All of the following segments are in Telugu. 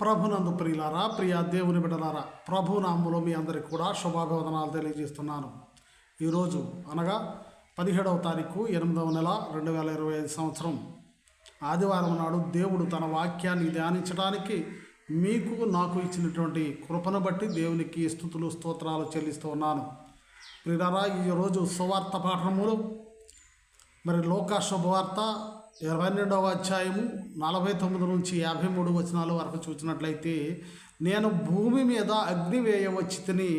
ప్రభునందు ప్రియులారా ప్రియ దేవుని బిడ్డలారా ప్రభు నామములో మీ అందరికి కూడా శుభాభివదనాలు తెలియజేస్తున్నాను. ఈరోజు అనగా పదిహేడవ తారీఖు ఎనిమిదవ నెల రెండు వేల ఇరవై ఐదు సంవత్సరం. ఆదివారం నాడు దేవుడు తన వాక్యాన్ని ధ్యానించడానికి మీకు నాకు ఇచ్చినటువంటి కృపను బట్టి దేవునికి స్థుతులు స్తోత్రాలు చెల్లిస్తూ ఉన్నాను. ప్రియులారా ఈరోజు సువార్త పాఠములు. మరి లోకా శుభవార్త ఇరవై రెండవ అధ్యాయము నలభై తొమ్మిది నుంచి యాభై మూడు వచనాల వరకు చూసినట్లయితే నేను భూమి మీద అగ్ని వేయవచ్చి తిని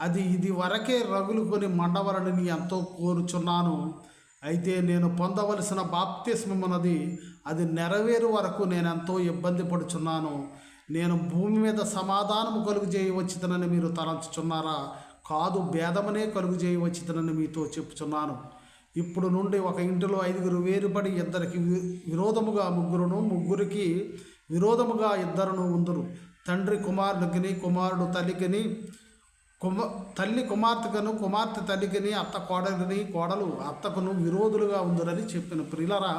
అది ఇది వరకే రగులుకొని మండవలని ఎంతో కోరుచున్నాను. అయితే నేను పొందవలసిన బాప్తిస్మమున్నది అది నెరవేరు వరకు నేను ఎంతో ఇబ్బంది పడుచున్నాను. నేను భూమి మీద సమాధానం కలుగు చేయవచ్చుతనని మీరు తలంచుచున్నారా? కాదు భేదమనే కలుగు చేయవచ్చుతనని మీతో చెప్పుచున్నాను. ఇప్పుడు నుండి ఒక ఇంటిలో ఐదుగురు వేరుపడి ఇద్దరికి విరోధముగా ముగ్గురును ముగ్గురికి విరోధముగా ఇద్దరును ఉందరు. తండ్రి కుమారుడికిని కుమారుడు తల్లికిని కుమ తల్లి కుమార్తెకను కుమార్తె తల్లికిని అత్త కోడలిని కోడలు అత్తకును విరోధులుగా ఉందరని చెప్పిన ప్రిలరా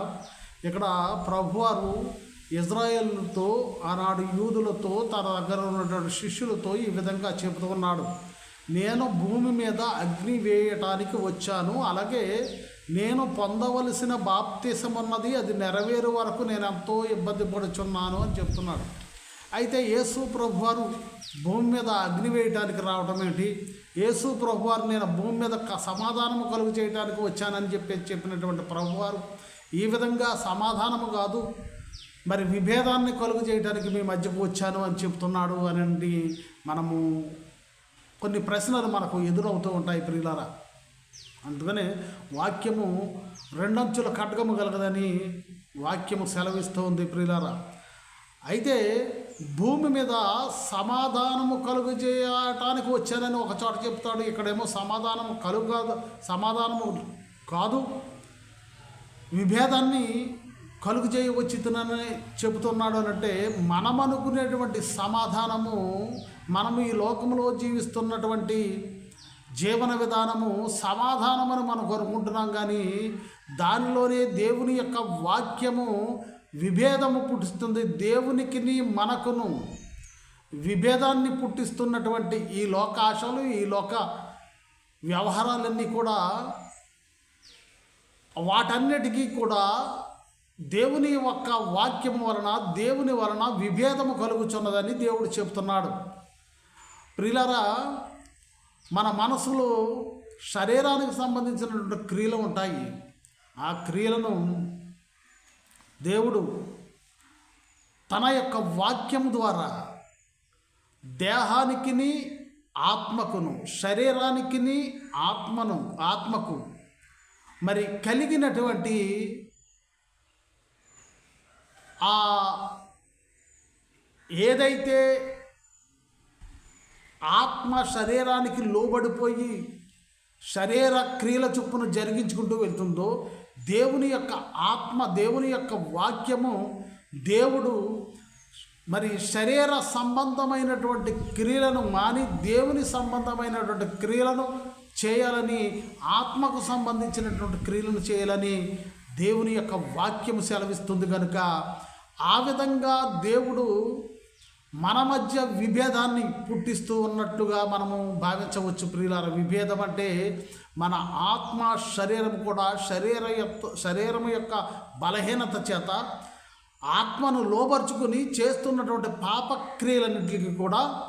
ఇక్కడ ప్రభువారు ఇజ్రాయేల్తో ఆనాడు యూదులతో తన దగ్గర ఉన్నటువంటి శిష్యులతో ఈ విధంగా చెబుతూ ఉన్నాడు. నేను భూమి మీద అగ్ని వేయటానికి వచ్చాను. అలాగే నేను పొందవలసిన బాప్తీసం ఉన్నది అది నెరవేరు వరకు నేను ఎంతో ఇబ్బంది పడుచున్నాను అని చెప్తున్నాడు. అయితే యేసు ప్రభువారు భూమి మీద అగ్ని వేయటానికి రావటం ఏంటి? యేసు ప్రభువారు నేను భూమి మీద క- సమాధానము కలుగు చేయడానికి వచ్చానని చెప్పి చెప్పినటువంటి ప్రభువారు ఈ విధంగా సమాధానము కాదు మరి విభేదాన్ని కలుగు చేయడానికి మీ మధ్యకు వచ్చాను అని చెప్తున్నాడు అని మనము కొన్ని ప్రశ్నలు మనకు ఎదురవుతూ ఉంటాయి ప్రియులారా. అందుకనే వాక్యము రెండంచుల ఖడ్గము కలగదని వాక్యము సెలవిస్తూ ఉంది ప్రియులారా. అయితే భూమి మీద సమాధానము కలుగు చేయటానికి వచ్చానని ఒక చోట చెప్తాడు. ఇక్కడేమో సమాధానము కలుగు కాదు సమాధానము కాదు. విభేదాన్ని కలుగు చేయవచ్చుతున్నానని చెబుతున్నాడు అని అంటే మనం అనుకునేటువంటి సమాధానము మనము ఈ లోకంలో జీవిస్తున్నటువంటి జీవన విధానము సమాధానమని మనం కోరుకుంటున్నాం కానీ దానిలోనే దేవుని యొక్క వాక్యము విభేదము పుట్టిస్తుంది. దేవునికిని మనకును విభేదాన్ని పుట్టిస్తున్నటువంటి ఈ లోక ఆశలు ఈ లోక వ్యవహారాలన్నీ కూడా వాటన్నిటికీ కూడా దేవుని యొక్క వాక్యము వలన దేవుని వలన విభేదము కలుగుచున్నదని దేవుడు చెప్తున్నాడు. ప్రియులరా మన మనసులో శరీరానికి సంబంధించినటువంటి క్రియలు ఉంటాయి. ఆ క్రియలను దేవుడు తన యొక్క వాక్యం ద్వారా దేహానికిని ఆత్మకును శరీరానికిని ఆత్మను ఆత్మకు మరి కలిగినటువంటి ఆ ఏదైతే ఆత్మ శరీరానికి లోబడిపోయి శరీర క్రియల చొప్పున జరిగించుకుంటూ వెళ్తుందో దేవుని యొక్క ఆత్మ దేవుని యొక్క వాక్యము దేవుడు మరి శరీర సంబంధమైనటువంటి క్రియలను మాని దేవుని సంబంధమైనటువంటి క్రియలను చేయాలని ఆత్మకు సంబంధించినటువంటి క్రియలను చేయాలని దేవుని యొక్క వాక్యము సెలవిస్తుంది కనుక ఆ విధంగా దేవుడు మన మధ్య విభేదాన్ని పుట్టిస్తూ ఉన్నట్టుగా మనము భావించవచ్చు ప్రియులార. విభేదం అంటే మన ఆత్మ శరీరం కూడా శరీర యొక్క శరీరం యొక్క బలహీనత చేత ఆత్మను లోపరుచుకుని చేస్తున్నటువంటి పాపక్రియలన్నింటికి కూడా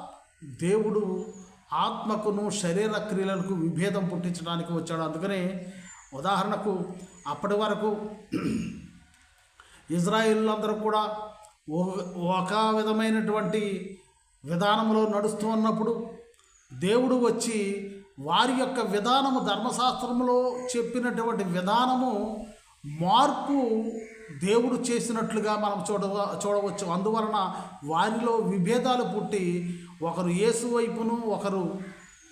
దేవుడు ఆత్మకును శరీర క్రియలకు విభేదం పుట్టించడానికి వచ్చాడు. అందుకనే ఉదాహరణకు అప్పటి వరకు ఇజ్రాయిల్ కూడా ఒక- విధమైనటువంటి విధానంలో నడుస్తూ ఉన్నప్పుడు దేవుడు వచ్చి వారి యొక్క విధానము ధర్మశాస్త్రంలో చెప్పినటువంటి విధానము మార్పు దేవుడు చేసినట్లుగా మనం చూడ చూడవచ్చు. అందువలన వారిలో విభేదాలు పుట్టి ఒకరు యేసు వైపును ఒకరు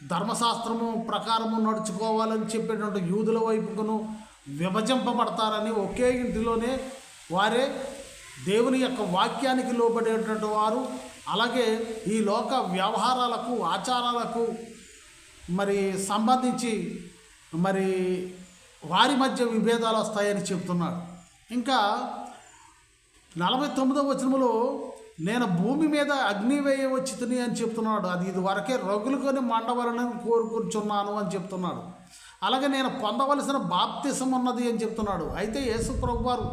ధర్మశాస్త్రము ప్రకారము నడుచుకోవాలని చెప్పేటువంటి యూదుల వైపుకును విభజింపబడతారని ఒకే ఇంటిలోనే వారే దేవుని యొక్క వాక్యానికి లోబడేటువంటి వారు. అలాగే ఈ లోక వ్యవహారాలకు ఆచారాలకు మరి సంబంధించి మరి వారి మధ్య విభేదాలు వస్తాయని చెప్తున్నాడు. ఇంకా నలభై తొమ్మిదవ వచనంలో నేను భూమి మీద అగ్ని వేయవచ్చుతుని అని చెప్తున్నాడు. అది ఇది వరకే రగులుకొని మండవలని కోరుకుంటున్నాను అని చెప్తున్నాడు. అలాగే నేను పొందవలసిన బాప్తిసం ఉన్నది అని చెప్తున్నాడు. అయితే యేసు ప్రభు వారు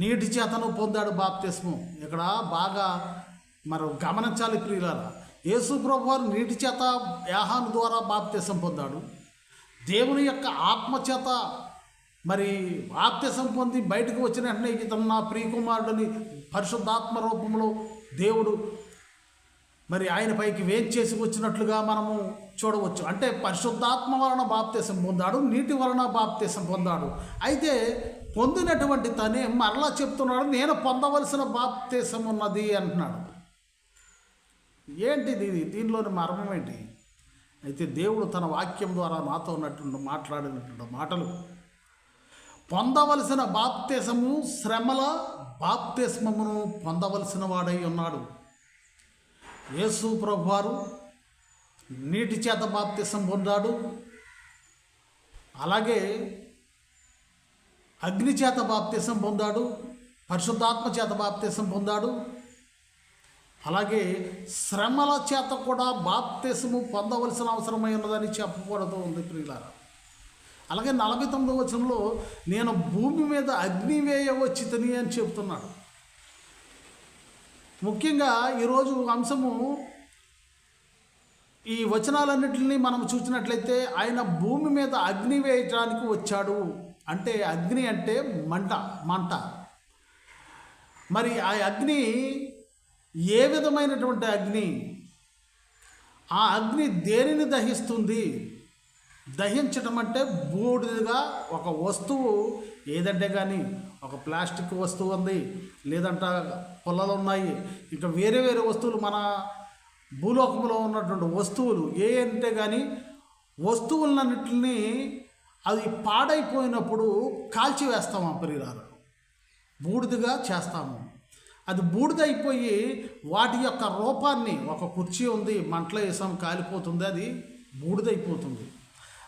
నీటి చేతను పొందాడు బాప్తిస్మం. ఇక్కడ బాగా మరి గమనించాలి ప్రియులారా. యేసు ప్రభు వారు నీటి చేత యాహాను ద్వారా బాప్తిసం పొందాడు. దేవుని యొక్క ఆత్మ చేత మరి బాప్తిసం పొంది బయటకు వచ్చిన వెంటనే ఇతను నా ప్రియకుమారుడిని పరిశుద్ధాత్మ రూపంలో దేవుడు మరి ఆయన పైకి వేంచేసి వచ్చినట్లుగా మనము చూడవచ్చు. అంటే పరిశుద్ధాత్మ వలన బాప్తీసం పొందాడు నీటి వలన బాప్తీసం పొందాడు. అయితే పొందినటువంటి తనే మరలా చెప్తున్నాడు నేను పొందవలసిన బాప్తీసం ఉన్నది అంటున్నాడు. ఏంటిది ఇది? దీనిలోని మర్మం ఏంటి? అయితే దేవుడు తన వాక్యం ద్వారా నాతో ఉన్నటువంటి మాట్లాడినటువంటి మాటలు. పొందవలసిన బాప్తీసము శ్రమల బాప్తిస్మమును పొందవలసిన వాడై ఉన్నాడు. యేసు ప్రభువారు నీటి చేత బాప్తిసం పొందాడు అలాగే అగ్ని చేత బాప్తిసం పొందాడు పరిశుద్ధాత్మ చేత బాప్తిసం పొందాడు అలాగే శ్రమల చేత కూడా బాప్తిసము పొందవలసిన అవసరమై ఉన్నదని చెప్పకూడదు ఉంది ప్రియులారా. అలాగే నలభై తొమ్మిదో వచనంలో నేను భూమి మీద అగ్ని వేయవచ్చితని అని చెప్తున్నాడు. ముఖ్యంగా ఈరోజు అంశము ఈ వచనాలన్నింటినీ మనం చూసినట్లయితే ఆయన భూమి మీద అగ్ని వేయటానికి వచ్చాడు. అంటే అగ్ని అంటే మంట మంట. మరి ఆ అగ్ని ఏ విధమైనటువంటి అగ్ని? ఆ అగ్ని దేనిని దహిస్తుంది? దహించడం అంటే బూడిదగా ఒక వస్తువు ఏదంటే కానీ ఒక ప్లాస్టిక్ వస్తువు ఉంది లేదంట పొలాలు ఉన్నాయి ఇంకా వేరే వేరే వస్తువులు మన భూలోకంలో ఉన్నటువంటి వస్తువులు ఏ అంటే కానీ వస్తువులన్నింటినీ అది పాడైపోయినప్పుడు కాల్చివేస్తాము ఆ పరిహారం బూడిదగా చేస్తాము. అది బూడిదైపోయి వాటి యొక్క రూపాన్ని ఒక కుర్చీ ఉంది మంటలో వేసాం కాలిపోతుంది అది బూడిదైపోతుంది.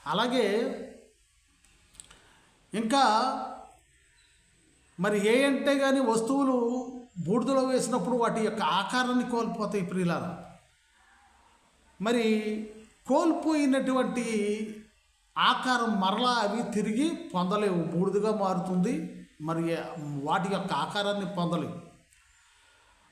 అలాగే ఇంకా మరి ఏ అంటే కానీ వస్తువులు బూడిదలో వేసినప్పుడు వాటి యొక్క ఆకారాన్ని కోల్పోతాయి ప్రియులారా మరి కోల్పోయినటువంటి ఆకారం మరలా అవి తిరిగి పొందలేవు. బూడిదగా మారుతుంది. మరి వాటి యొక్క ఆకారాన్ని పొందలేవు.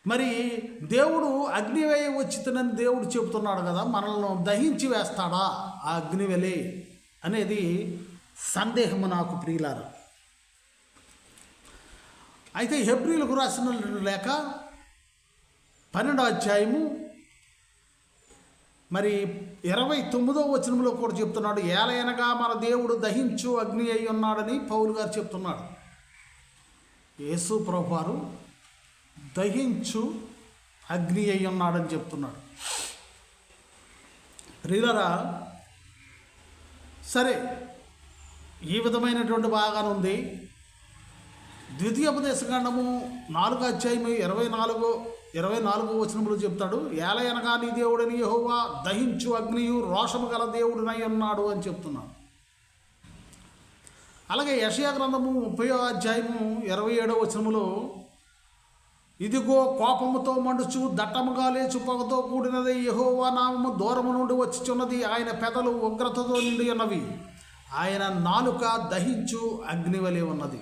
మరి దేవుడు అగ్నివేయ వచ్చితనని దేవుడు చెబుతున్నాడు కదా మనల్ని దహించి వేస్తాడా ఆ అగ్నివెలే అనేది సందేహము నాకు ప్రియులార. అయితే హెబ్రిలకు రాసిన లేక పన్నెండో అధ్యాయము మరి ఇరవై తొమ్మిదో వచనంలో కూడా చెప్తున్నాడు ఏలైనగా మన దేవుడు దహించు అగ్ని అయి ఉన్నాడని పౌలు గారు చెప్తున్నాడు. యేసు ప్రభువారు దహించు అగ్ని అయి ఉన్నాడని చెప్తున్నాడు. ప్రియులరా సరే ఈ విధమైనటువంటి బాగానే ఉంది. ద్వితీయోపదేశకాండము నాలుగో అధ్యాయము ఇరవై నాలుగో ఇరవై నాలుగో వచనములు చెప్తాడు ఏలయనగా నీ దేవుడని యహోవా దహించు అగ్నియు రోషము గల దేవుడినై ఉన్నాడు అని చెప్తున్నాడు. అలాగే యషయా గ్రంథము ముప్పై అధ్యాయము ఇరవై ఏడవ వచనములో ఇదిగో కోపముతో మండుచు దట్టముగా లేచు పొగతో కూడినది యహోవా నామము దూరము నుండి వచ్చిచున్నది ఆయన పెదలు ఉగ్రతతో నిండి ఉన్నవి. ఆయన నాలుక దహించు అగ్నివలే ఉన్నది.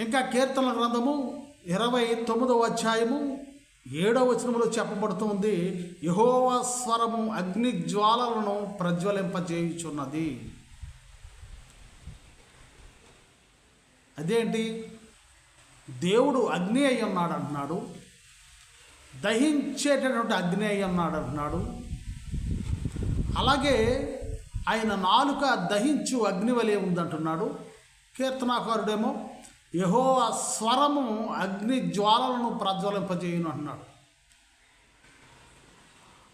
ఇంకా కీర్తన గ్రంథము ఇరవై తొమ్మిదవ అధ్యాయము ఏడవ వచనములో చెప్పబడుతుంది. యహోవ స్వరము అగ్ని జ్వాలలను ప్రజ్వలింపజేయుచున్నది. అదేంటి? దేవుడు అగ్ని అయి ఉన్నాడు అంటున్నాడు. దహించేటటువంటి అగ్ని అయి ఉన్నాడు అంటున్నాడు. అలాగే ఆయన నాలుక దహించు అగ్నివలే ఉందంటున్నాడు. కీర్తనాకారుడేమో యహో స్వరము అగ్ని జ్వాలలను ప్రజ్వలింపజేయును అంటున్నాడు.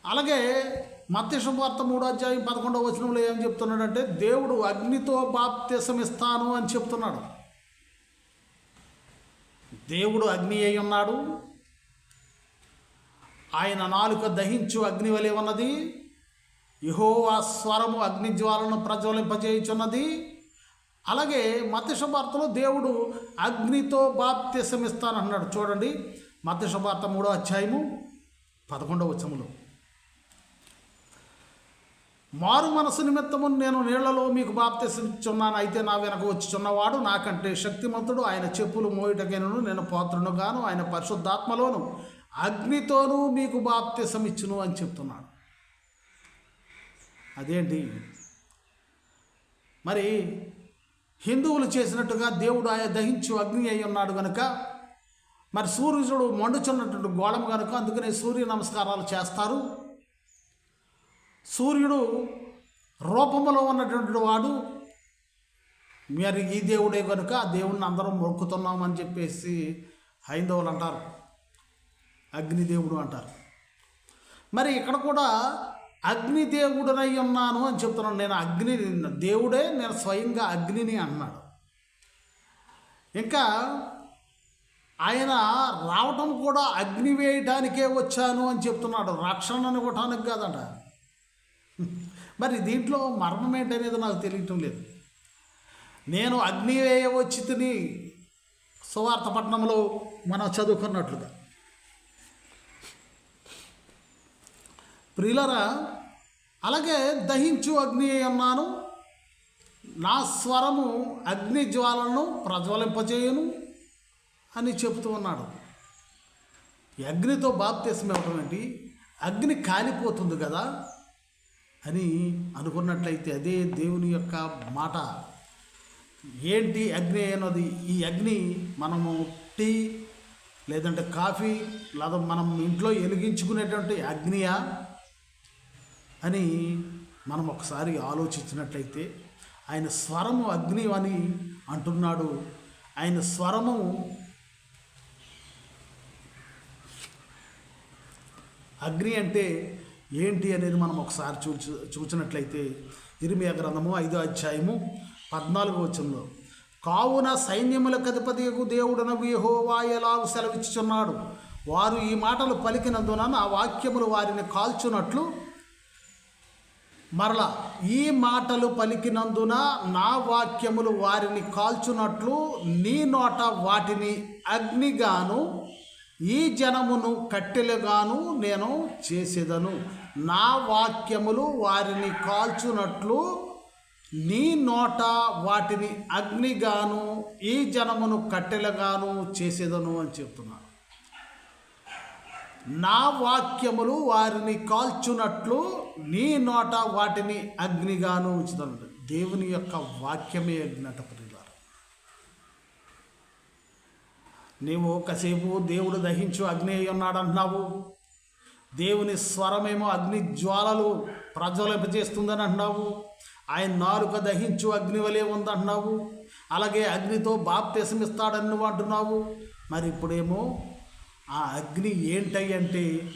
అలాగే మత్స్యవార్త మూడో అధ్యాయం పదకొండవ వచనంలో ఏం చెప్తున్నాడంటే దేవుడు అగ్నితో బాప్త్యసం అని చెప్తున్నాడు. దేవుడు అగ్ని అయి ఉన్నాడు. ఆయన నాలుక దహించు అగ్ని వలె ఉన్నది. యహోవా స్వరము అగ్ని జ్వాలను ప్రజ్వలింపజేయుచున్నది. అలాగే మత్స్యభారతలో దేవుడు అగ్నితో బాప్తిసం ఇస్తానన్నాడు చూడండి మత్స్యభారత మూడో అధ్యాయము పదకొండవ వచములో మారు మనసు నిమిత్తము నేను నీళ్ళలో మీకు బాప్తిస్తున్నాను అయితే నా వెనక వచ్చుచున్నవాడు నాకంటే శక్తిమంతుడు. ఆయన చెప్పులు మోయుటకైనను నేను పాత్రను గాను ఆయన పరిశుద్ధాత్మలోను అగ్నితోనూ మీకు బాప్తిసం ఇచ్చును అని చెప్తున్నాడు. అదేంటి? మరి హిందువులు చేసినట్టుగా దేవుడు ఆయన దహించు అగ్ని అయి ఉన్నాడు కనుక మరి సూర్యుడు మండుచున్నటువంటి గోళం కనుక అందుకనే సూర్య నమస్కారాలు చేస్తారు. సూర్యుడు రూపంలో ఉన్నటువంటి వాడు మరి ఈ దేవుడే కనుక ఆ దేవుడిని అందరం మొక్కుతున్నామని చెప్పేసి హైందవులు అంటారు. అగ్నిదేవుడు అంటారు. మరి ఇక్కడ కూడా అగ్నిదేవుడనై ఉన్నాను అని చెప్తున్నాను నేను అగ్ని దేవుడే నేను స్వయంగా అగ్నిని అన్నాడు. ఇంకా ఆయన రావటం కూడా అగ్ని వేయటానికే వచ్చాను అని చెప్తున్నాడు. రక్షణ అనుకోవటానికి కాదంట. మరి దీంట్లో మర్మం ఏంటనేది నాకు తెలియటం లేదు. నేను అగ్ని వేయ వచ్చి సువార్త సువార్తపట్నంలో మనం చదువుకున్నట్లుగా. ప్రియులరా అలాగే దహించు అగ్ని అన్నాను. నా స్వరము అగ్ని జ్వాలను ప్రజ్వలింపజేయను అని చెబుతూ ఉన్నాడు. అగ్నితో బాప్తీసం ఇవ్వటం ఏంటి? అగ్ని కాలిపోతుంది కదా అని అనుకున్నట్లయితే అదే దేవుని యొక్క మాట. ఏంటి అగ్ని అన్నది? ఈ అగ్ని మనము టీ లేదంటే కాఫీ లేదా మనం ఇంట్లో వెలిగించుకునేటువంటి అగ్నియా? అని మనం ఒకసారి ఆలోచించినట్లయితే ఆయన స్వరము అగ్ని అని అంటున్నాడు. ఆయన స్వరము అగ్ని అంటే ఏంటి అనేది మనం ఒకసారి చూచు చూచినట్లయితే ఇరిమియ గ్రంథము ఐదో అధ్యాయము పద్నాలుగో వచనంలో కావున సైన్యముల అధిపతియకు దేవుడనగు యహోవా ఎలాగు సెలవిచ్చుచున్నాడు? వారు ఈ మాటలు పలికినందున నా వాక్యములు వారిని కాల్చునట్లు మరలా ఈ మాటలు పలికినందున నా వాక్యములు వారిని కాల్చునట్లు నీ నోట వాటిని అగ్నిగాను ఈ జనమును కట్టెలుగాను నేను చేసేదను. నా వాక్యములు వారిని కాల్చునట్లు నీ నోట వాటిని అగ్నిగాను ఈ జనమును కట్టెలుగాను చేసేదను అని చెప్తున్నాను నా వాక్యములు వారిని కాల్చునట్లు నీ నోట వాటిని అగ్నిగాను ఉంచుతాను దేవుని యొక్క వాక్యమే అగ్నట ప్రియులారా నీవు కాసేపు దేవుడు దహించు అగ్ని అయి ఉన్నాడు అంటున్నావు. దేవుని స్వరమేమో అగ్ని జ్వాలలు ప్రజ్వలింపజేస్తుందని అంటున్నావు. ఆయన నాలుక దహించు అగ్ని వలె ఉందంటున్నావు. అలాగే అగ్నితో బాప్తిసం ఇస్తాడని నువ్వు అంటున్నావు. మరి ఇప్పుడేమో ఆ అగ్ని ఏంటై అంటే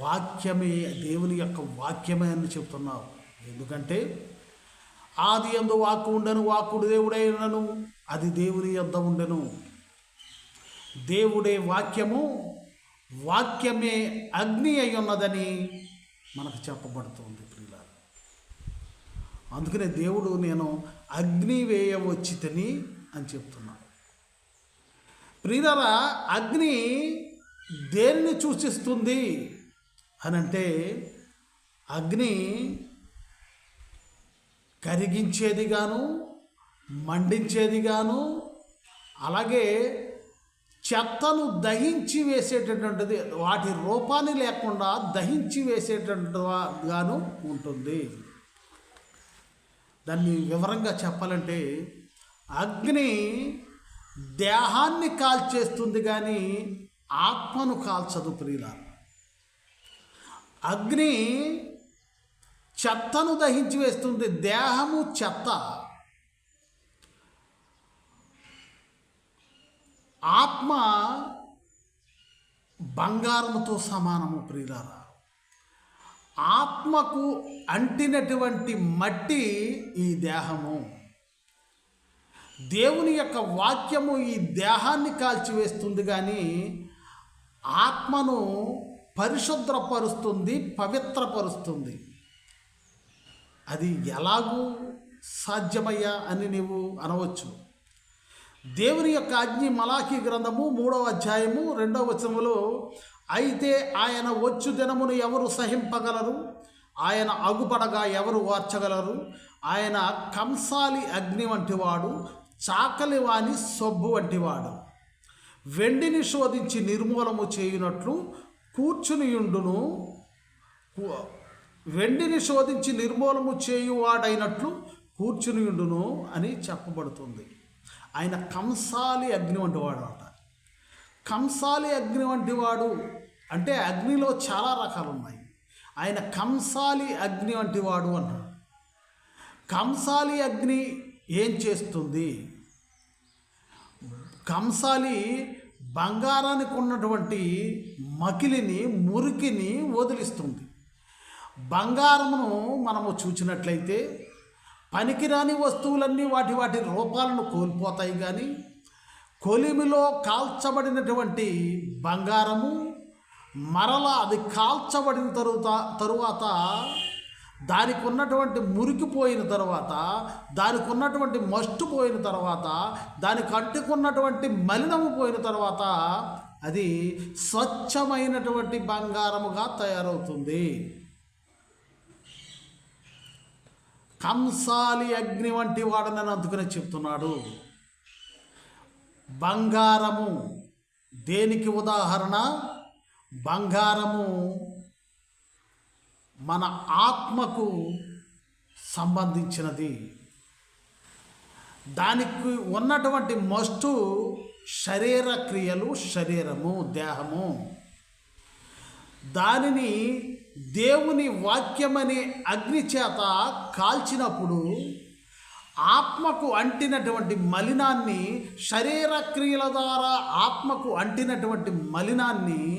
వాక్యమే దేవుని యొక్క వాక్యమే అని చెప్తున్నావు. ఎందుకంటే ఆది ఎందు వాక్కు ఉండను వాక్కుడు దేవుడైనను అది దేవుని యొద్ద ఉండను. దేవుడే వాక్యము వాక్యమే అగ్ని అయి ఉన్నదని మనకు చెప్పబడుతుంది ప్రియుల అందుకనే దేవుడు నేను అగ్ని వేయవచ్చితని అని చెప్తున్నాను ప్రియుల అగ్ని దేన్ని సూచిస్తుంది అని అంటే అగ్ని మండించేది గాను అలాగే చెత్తను దహించి వేసేటటువంటిది వాటి రూపాన్ని లేకుండా దహించి వేసేటట్టుగాను ఉంటుంది. దాన్ని వివరంగా చెప్పాలంటే అగ్ని దేహాన్ని కాల్చేస్తుంది కానీ ఆత్మను కాల్చదు ప్రియుల అగ్ని చెత్తను దహించి వేస్తుంది దేహము చెత్త. ఆత్మ బంగారముతో సమానము ప్రియులారా. ఆత్మకు అంటినటువంటి మట్టి ఈ దేహము. దేవుని యొక్క వాక్యము ఈ దేహాన్ని కాల్చివేస్తుంది కానీ ఆత్మను పరిశుద్ధపరుస్తుంది పవిత్రపరుస్తుంది. అది ఎలాగూ సాధ్యమయ్యా అని నీవు అనవచ్చు. దేవుని యొక్క అగ్ని మలాఖీ గ్రంథము మూడవ అధ్యాయము రెండవ వచనములో అయితే ఆయన వచ్చు దినమును ఎవరు సహింపగలరు? ఆయన అగుపడగా ఎవరు వార్చగలరు? ఆయన కంసాలి అగ్ని వంటివాడు చాకలి వాని సొబ్బు వంటివాడు. వెండిని శోధించి నిర్మూలము చేయునట్లు కూర్చునియుండును వెండిని శోధించి నిర్మూలము చేయువాడైనట్లు కూర్చునియుండును అని చెప్పబడుతుంది. ఆయన కంసాలి అగ్ని వంటివాడు అంట కంసాలి అగ్ని వంటి వాడు అంటే అగ్నిలో చాలా రకాలు ఉన్నాయి ఆయన కంసాలి అగ్ని వంటి వాడు అన్నాడు కంసాలి అగ్ని ఏం చేస్తుంది? కంసాలి బంగారానికి ఉన్నటువంటి మకిలిని మురికిని వదిలిస్తుంది. బంగారమును మనము చూచినట్లయితే పనికిరాని వస్తువులన్నీ వాటి వాటి రూపాలను కోల్పోతాయి కానీ కొలిమిలో కాల్చబడినటువంటి బంగారము మరలా అది కాల్చబడిన తరువాత తరువాత దానికి ఉన్నటువంటి మురికిపోయిన తర్వాత దానికి ఉన్నటువంటి మస్టు పోయిన తర్వాత దానికి అంటుకున్నటువంటి మలినము పోయిన తర్వాత అది స్వచ్ఛమైనటువంటి బంగారముగా తయారవుతుంది. కంసాలి అగ్ని వంటి వాడనని అందుకనే చెప్తున్నాడు. బంగారము దేనికి ఉదాహరణ? బంగారము మన ఆత్మకు సంబంధించినది. దానికి ఉన్నటువంటి మస్టు శరీర క్రియలు శరీరము దేహము. దానిని దేవుని వాక్యమనే అగ్ని చేత కాల్చినప్పుడు ఆత్మకు అంటినటువంటి మలినాన్ని శరీర క్రియల ద్వారా ఆత్మకు అంటినటువంటి మలినాన్ని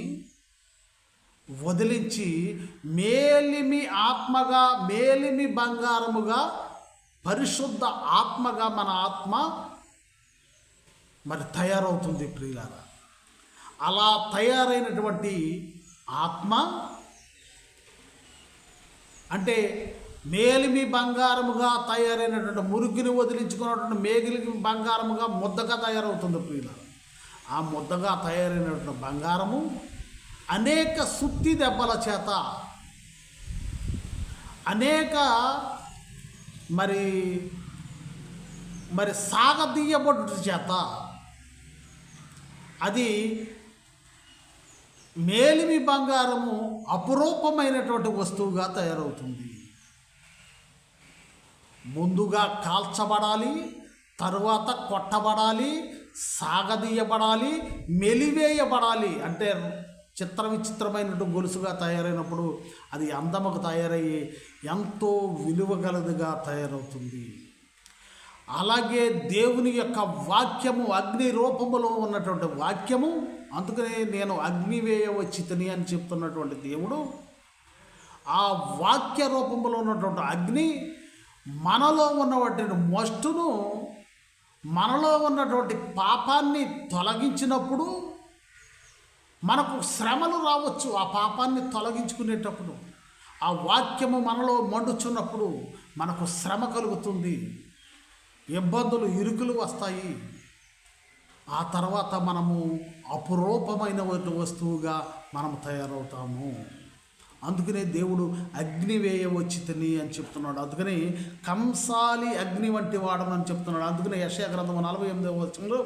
వదిలించి మేలిమి ఆత్మగా మేలిమి బంగారముగా పరిశుద్ధ ఆత్మగా మన ఆత్మ మరి తయారవుతుంది ప్రియులారా. అలా తయారైనటువంటి ఆత్మ అంటే మేలిమి బంగారముగా తయారైనటువంటి మురికిని వదిలించుకున్నటువంటి మేగిలి బంగారముగా ముద్దగా తయారవుతుంది ప్రియుల ఆ ముద్దగా తయారైనటువంటి బంగారము అనేక సుత్తి దెబ్బల చేత అనేక మరి మరి సాగదీయబడుట చేత అది మేలిమి బంగారము అపురూపమైనటువంటి వస్తువుగా తయారవుతుంది. ముందుగా కాల్చబడాలి తరువాత కొట్టబడాలి సాగదీయబడాలి మెలివేయబడాలి అంటే చిత్ర విచిత్రమైనటువంటి గొలుసుగా తయారైనప్పుడు అది అందముకు తయారయ్యి ఎంతో విలువగలదిగా తయారవుతుంది. అలాగే దేవుని యొక్క వాక్యము అగ్ని రూపములో ఉన్నటువంటి వాక్యము అందుకనే నేను అగ్నివేయ వచ్చితని అని చెప్తున్నటువంటి దేవుడు ఆ వాక్య రూపంలో ఉన్నటువంటి అగ్ని మనలో ఉన్నటువంటి మస్టును మనలో ఉన్నటువంటి పాపాన్ని తొలగించినప్పుడు మనకు శ్రమలు రావచ్చు ఆ పాపాన్ని తొలగించుకునేటప్పుడు ఆ వాక్యము మనలో మండుచున్నప్పుడు మనకు శ్రమ కలుగుతుంది. ఇబ్బందులు ఇరుకులు వస్తాయి. ఆ తర్వాత మనము అపురూపమైన వస్తువుగా మనము తయారవుతాము. అందుకనే దేవుడు అగ్ని వేయవచ్చితని అని చెప్తున్నాడు. అందుకని కంసాలి అగ్ని వంటి వాడమని చెప్తున్నాడు. అందుకనే యశయ గ్రంథము నలభై ఎనిమిదవ వచనంలో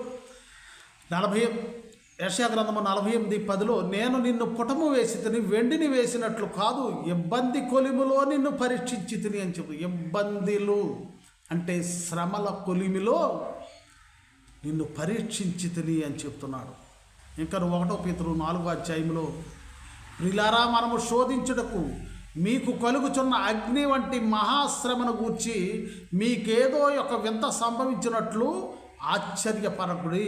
నలభై యశాగ్రంథము నలభై ఎనిమిది పదిలో నేను నిన్ను పుటము వేసి తిని వెండిని వేసినట్లు కాదు ఇబ్బంది కొలిములో నిన్ను పరీక్షించి తిని అని చెప్పు. ఇబ్బందిలు అంటే శ్రమల కొలిమిలో నిన్ను పరీక్షించి తిని అని చెప్తున్నాడు. ఇంకా ఒకటో పితరు నాలుగో అధ్యాయంలో ప్రిలారా మనము శోధించుటకు మీకు కలుగుచున్న అగ్ని వంటి మహాశ్రమను గూర్చి మీకేదో ఒక వింత సంభవించినట్లు ఆశ్చర్యపరకుడి.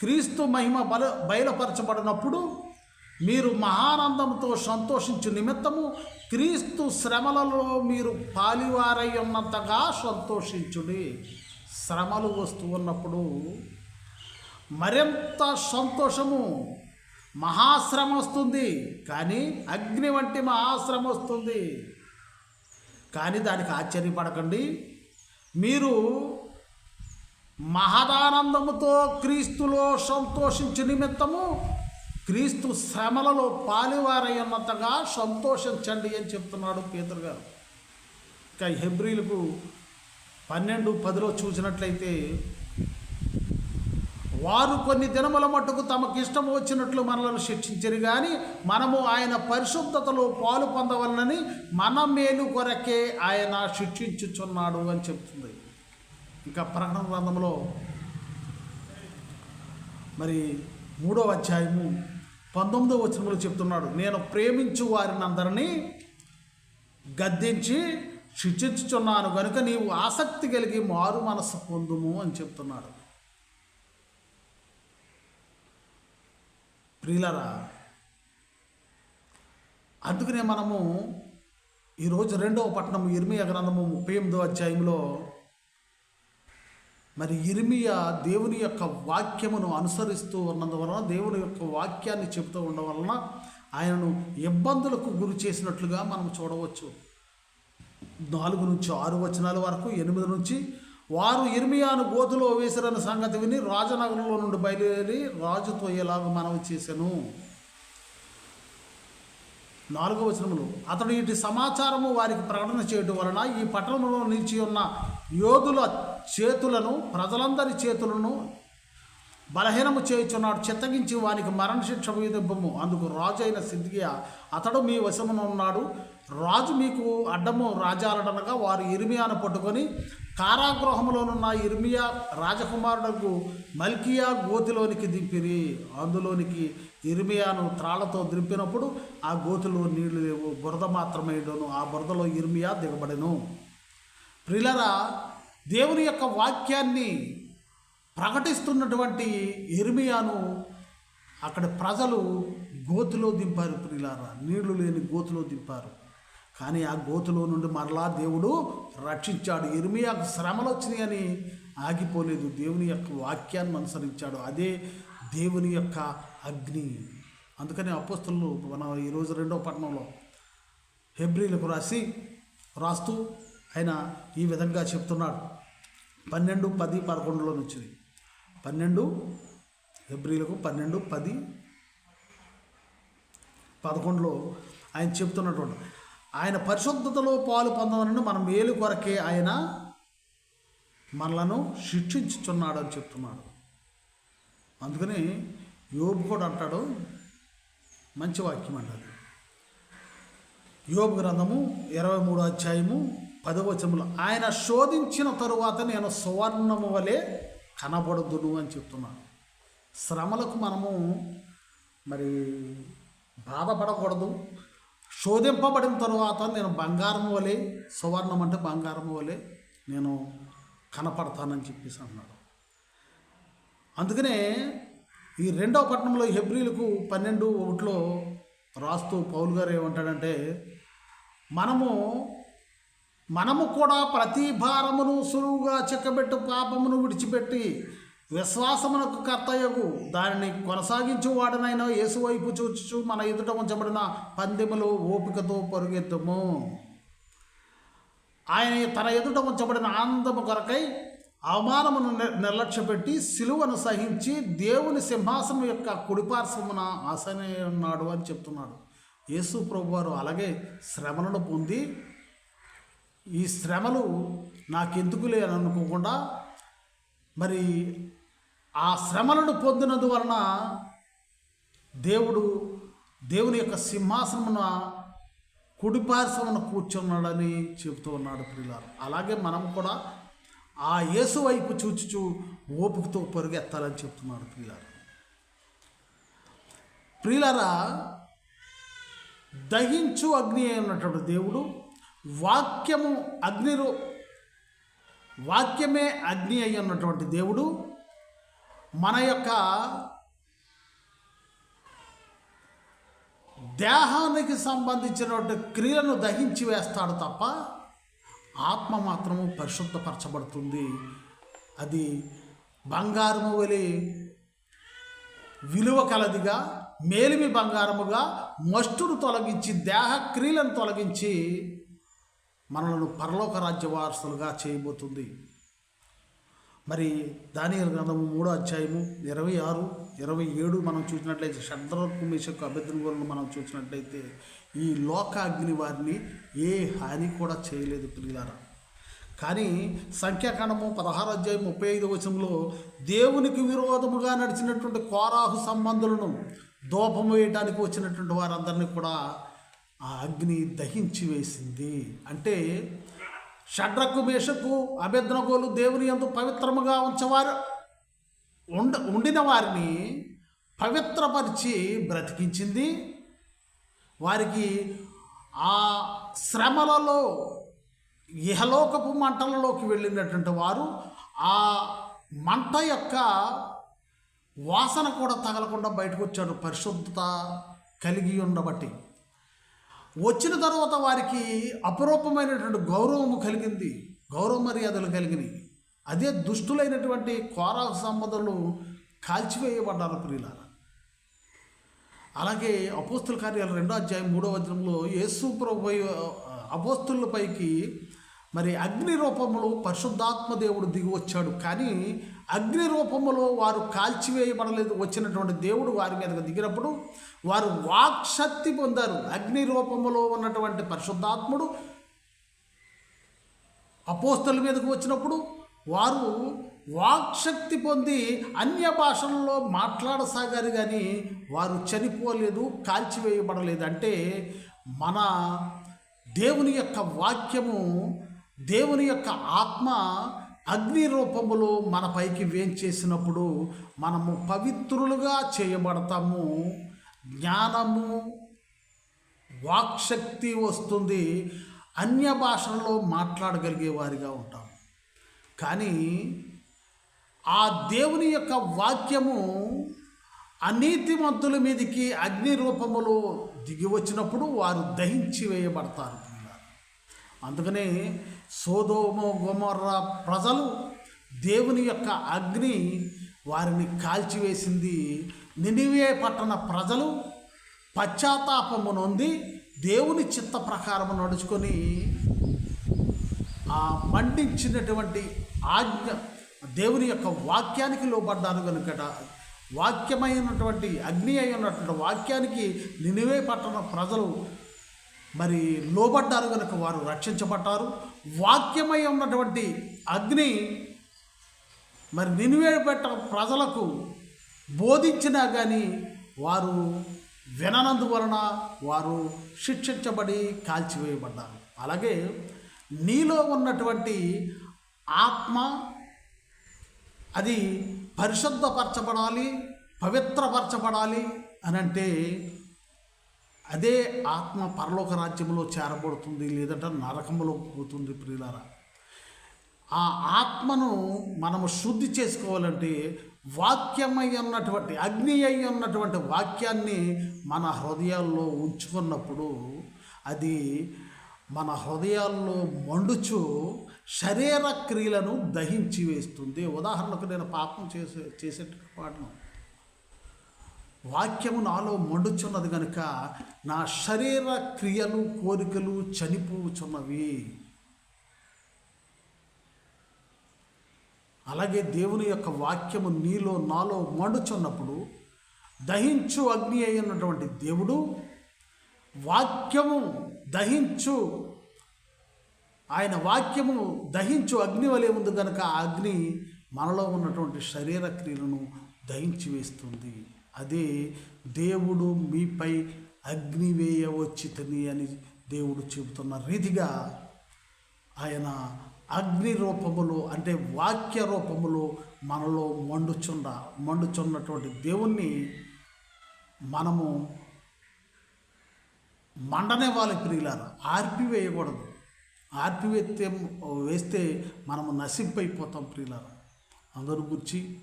క్రీస్తు మహిమ బల బయలుపరచబడినప్పుడు మీరు మహానందంతో సంతోషించు నిమిత్తము క్రీస్తు శ్రమలలో మీరు పాలివారై ఉన్నంతగా సంతోషించుడి. శ్రమలు వస్తూ ఉన్నప్పుడు మరింత సంతోషము మహాశ్రమ వస్తుంది. కానీ అగ్ని వంటి మహాశ్రమ వస్తుంది. కానీ దానికి ఆశ్చర్యపడకండి. మీరు మహదానందముతో క్రీస్తులో సంతోషించు నిమిత్తము క్రీస్తు శ్రమలలో పాలివారై ఉన్నంతగా సంతోషించండి అని చెప్తున్నాడు పేదరు గారు. ఇంకా హెబ్రిలకు పన్నెండు పదిలో చూసినట్లయితే వారు కొన్ని దినముల మట్టుకు తమకిష్టం వచ్చినట్లు మనలను శిక్షించరు కానీ మనము ఆయన పరిశుద్ధతలో పాలు పొందవలనని మన మేలు కొరకే ఆయన శిక్షించుచున్నాడు అని చెప్తుంది. ఇంకా ప్రకటన గ్రంథంలో మరి మూడో అధ్యాయము పంతొమ్మిదో వచనంలో చెప్తున్నాడు నేను ప్రేమించు వారిని అందరినీ గద్దించి శిక్షించుచున్నాను కనుక నీవు ఆసక్తి కలిగి మారు మనసు పొందుము అని చెప్తున్నాడు. ప్రియులరా అందుకనే మనము ఈరోజు రెండవ పట్టణం ఇర్మియా గ్రంథము ముప్పై ఎనిమిదో అధ్యాయంలో మరి ఇర్మియా దేవుని యొక్క వాక్యమును అనుసరిస్తూ ఉన్నందువలన దేవుని యొక్క వాక్యాన్ని చెబుతూ ఉండడం వలన ఆయనను ఇబ్బందులకు గురి చేసినట్లుగా మనం చూడవచ్చు. నాలుగు నుంచి ఆరు వచనాల వరకు ఎనిమిది నుంచి వారు ఇర్మియాను గోతులో వేసిరన్న సంగతి విని రాజనగరంలో నుండి బయలుదేరి రాజుతో ఎలాగ మనవి చేశాను నాలుగో వచనములు అతడు ఇటు సమాచారము వారికి ప్రకటన చేయటం వలన ఈ పట్టణంలో నిలిచి ఉన్న యోధుల చేతులను ప్రజలందరి చేతులను బలహీనము చేయుచున్నాడు. చిత్తగించి వానికి మరణశిక్ష విధింపము. అందుకు రాజు అయిన సిద్ధియా అతడు మీ వశమున ఉన్నాడు. రాజు మీకు అడ్డము రాజాలడనగా వారు ఇర్మియాను పట్టుకొని కారాగృహంలోనున్న ఇర్మియా రాజకుమారుడుకు మల్కియా గోతిలోనికి దింపిరి. అందులోనికి ఇర్మియాను త్రాళ్ళతో దింపినప్పుడు ఆ గోతిలో నీళ్ళు లేవు. బురద మాత్రమేయడను ఆ బురదలో ఇర్మియా దిగబడెను. ప్రిలరా దేవుని యొక్క వాక్యాన్ని ప్రకటిస్తున్నటువంటి ఎర్మియాను అక్కడ ప్రజలు గోతులో దింపారు ప్రిలారా. నీళ్ళు లేని గోతులో దింపారు. కానీ ఆ గోతులో నుండి మరలా దేవుడు రక్షించాడు. ఎర్మియాకు శ్రమలు వచ్చినాయని ఆగిపోలేదు. దేవుని యొక్క వాక్యాన్ని అనుసరించాడు. అదే దేవుని యొక్క అగ్ని. అందుకని అపోస్తులు మన ఈరోజు రెండో పట్టణంలో హెబ్రిలకు రాసి రాస్తూ ఆయన ఈ విధంగా చెప్తున్నాడు. పన్నెండు పది పదకొండులో నుంచి పన్నెండు ఫిబ్రిలకు పన్నెండు పది పదకొండులో ఆయన చెప్తున్నటువంటి ఆయన పరిశుద్ధతలో పాలు పొందాలని మన మేలు కొరకే ఆయన మనలను శిక్షించుచున్నాడు అని చెప్తున్నాడు. అందుకని యోబు కూడా అంటాడు మంచి వాక్యం అంటాడు యోబు గ్రంథము ఇరవై మూడో అధ్యాయము పదవచములు. ఆయన శోధించిన తరువాత నేను సువర్ణము వలె కనబడుదును అని చెప్తున్నాను శ్రమలకు మనము మరి బాధపడకూడదు. శోధింపబడిన తర్వాత నేను బంగారం వలె సువర్ణం అంటే బంగారం వలె నేను కనపడతానని చెప్పేసి అన్నాడు అందుకనే ఈ రెండవ పట్టణంలో హెబ్రిలకు పన్నెండు ఒకటిలో రాస్తూ పౌల్ గారు ఏమంటాడంటే మనము మనము కూడా ప్రతి భారమును సులువుగా చిక్కబెట్టు పాపమును విడిచిపెట్టి విశ్వాసమునకు కర్తయ్యకు దానిని కొనసాగించు యేసువైపు యేసు చూచుచు మన ఎదుట ఉంచబడిన పందెములు ఓపికతో పరుగెత్తుము. ఆయన తన ఎదుట ఉంచబడిన ఆనందము కొరకై అవమానమును నిర్లక్ష్యపెట్టి సిలువను సహించి దేవుని సింహాసనం యొక్క కుడిపార్శ్వమున ఆశనే ఉన్నాడు అని చెప్తున్నాడు. యేసు ప్రభు వారు అలాగే శ్రమలను పొంది ఈ శ్రమలు నాకెందుకులే అని అనుకోకుండా మరి ఆ శ్రమలను పొందినందువలన దేవుడు దేవుని యొక్క సింహాసనమున కుడిపార్శ్వమున కూర్చున్నాడని చెబుతూ ఉన్నాడు ప్రియులారు. అలాగే మనం కూడా ఆ యేసు వైపు చూచుచు ఓపికతో పరుగెత్తాలని చెప్తున్నాడు ప్రియులారు. ప్రియులారా దహించు అగ్ని అయి దేవుడు వాక్యము అగ్నిరు వాక్యమే అగ్ని అయి ఉన్నటువంటి దేవుడు మన యొక్క దేహానికి సంబంధించినటువంటి క్రియలను దహించి వేస్తాడు తప్ప ఆత్మ మాత్రము పరిశుద్ధపరచబడుతుంది. అది బంగారము వలె విలువ కలదిగా మేలిమి బంగారముగా మస్టును తొలగించి దేహ క్రియలను తొలగించి మనలను పరలోక రాజ్య వారసులుగా చేయబోతుంది. మరి దాని గ్రంథము మూడో అధ్యాయము ఇరవై ఆరు ఇరవై ఏడు మనం చూసినట్లయితే షడ్రకు అభ్యర్థులను మనం చూసినట్లయితే ఈ లోక అగ్ని వారిని ఏ హాని కూడా చేయలేదు పిల్లలారా కానీ సంఖ్యాకాండము పదహారు అధ్యాయం ముప్పై ఐదు వచనంలో దేవునికి విరోధముగా నడిచినటువంటి కోరాహు సంబంధులను దోపం వేయడానికి వచ్చినటువంటి వారందరినీ కూడా ఆ అగ్ని దహించి వేసింది. అంటే షడ్రకు మేషకు అభ్యర్థనగోలు దేవుని ఎందు పవిత్రముగా ఉంచవారు. ఉండ ఉండిన వారిని పవిత్రపరిచి బ్రతికించింది. వారికి ఆ శ్రమలలో ఇహలోకపు మంటలలోకి వెళ్ళినటువంటి వారు ఆ మంట యొక్క వాసన కూడా తగలకుండా బయటకు వచ్చాడు పరిశుద్ధత కలిగి ఉండబట్టి. వచ్చిన తర్వాత వారికి అపరూపమైనటువంటి గౌరవము కలిగింది గౌరవ మర్యాదలు కలిగినాయి అదే దుష్టులైనటువంటి కోరా సంబంధాలు కాల్చివేయబడ్డారు ప్రియులారా. అలాగే అపోస్తుల కార్యాలు రెండో అధ్యాయం మూడో వచనంలో యేసు ప్రభు అపోస్తులపైకి మరి అగ్ని రూపములో పరిశుద్ధాత్మ దేవుడు దిగి వచ్చాడు. కానీ అగ్ని రూపములో వారు కాల్చివేయబడలేదు. వచ్చినటువంటి దేవుడు వారి మీదకి దిగినప్పుడు వారు వాక్శక్తి పొందారు. అగ్ని రూపములో ఉన్నటువంటి పరిశుద్ధాత్ముడు అపోస్తల మీదకు వచ్చినప్పుడు వారు వాక్శక్తి పొంది అన్య భాషల్లో మాట్లాడసాగారు కానీ వారు చనిపోలేదు కాల్చివేయబడలేదు. అంటే మన దేవుని యొక్క వాక్యము దేవుని యొక్క ఆత్మ అగ్ని రూపములో మన పైకి వేంచేసినప్పుడు మనము పవిత్రులుగా చేయబడతాము. జ్ఞానము వాక్శక్తి వస్తుంది. అన్య భాషల్లో మాట్లాడగలిగే వారిగా ఉంటాం. కానీ ఆ దేవుని యొక్క వాక్యము అనీతిమంతుల మీదకి అగ్ని రూపములో దిగి వచ్చినప్పుడు వారు దహించి వేయబడతారు. అందుకనే సోదోమో గొమర్ర ప్రజలు దేవుని యొక్క అగ్ని వారిని కాల్చివేసింది. నినివే పట్టణ ప్రజలు పశ్చాత్తాపము నొంది దేవుని చిత్త ప్రకారం నడుచుకొని ఆ మండించినటువంటి ఆజ్ఞ దేవుని యొక్క వాక్యానికి లోబడ్డారు కనుకట. వాక్యమైనటువంటి అగ్ని అయినటువంటి వాక్యానికి నినివే పట్టణ ప్రజలు మరి లోబడ్డారు కనుక వారు రక్షించబడ్డారు. వాక్యమై ఉన్నటువంటి అగ్ని మరి నినివేడబెట్ట ప్రజలకు బోధించినా కానీ వారు విననందువలన వారు శిక్షించబడి కాల్చివేయబడ్డారు. అలాగే నీలో ఉన్నటువంటి ఆత్మ అది పరిశుద్ధపరచబడాలి పవిత్రపరచబడాలి అని అంటే అదే ఆత్మ పరలోక రాజ్యంలో చేరబడుతుంది లేదంటే నరకములో పోతుంది ప్రియులారా. ఆ ఆత్మను మనము శుద్ధి చేసుకోవాలంటే వాక్యమై ఉన్నటువంటి అగ్ని అయి ఉన్నటువంటి వాక్యాన్ని మన హృదయాల్లో ఉంచుకున్నప్పుడు అది మన హృదయాల్లో మండుచు శరీర క్రియలను దహించి వేస్తుంది. ఉదాహరణకు నేను పాపం చేసే చేసేటప్పుడు వాక్యము నాలో మండుచున్నది కనుక నా శరీర క్రియలు కోరికలు చనిపోచున్నవి. అలాగే దేవుని యొక్క వాక్యము నీలో నాలో మండుచున్నప్పుడు దహించు అగ్ని అయినటువంటి దేవుడు వాక్యము దహించు ఆయన వాక్యము దహించు అగ్ని వలె ఉంది కనుక ఆ అగ్ని మనలో ఉన్నటువంటి శరీర క్రియలను దహించి వేస్తుంది. అదే దేవుడు మీపై అగ్ని వేయవచ్చితని అని దేవుడు చెబుతున్న రీతిగా ఆయన అగ్ని రూపములో అంటే వాక్య రూపములో మనలో మండుచుండ మండుచున్నటువంటి దేవుణ్ణి మనము మండనే వాళ్ళ ప్రియులారు. ఆర్పివేయకూడదు. ఆర్పివేస్తే వేస్తే మనము నశింపైపోతాం ప్రియులారు. అందరూ గురించి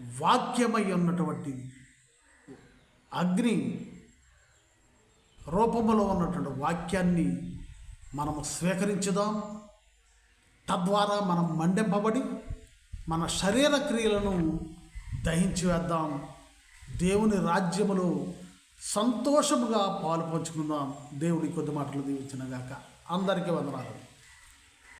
వాక్యమై ఉన్నటువంటి అగ్ని రూపములో ఉన్నటువంటి వాక్యాన్ని మనము స్వీకరించుదాం. తద్వారా మనం మండింపబడి మన శరీర క్రియలను దహించి వేద్దాం. దేవుని రాజ్యములో సంతోషముగా పాలు పంచుకుందాం. దేవుడి కొద్ది మాటలు దీవించినగాక. అందరికీ వందనాలు.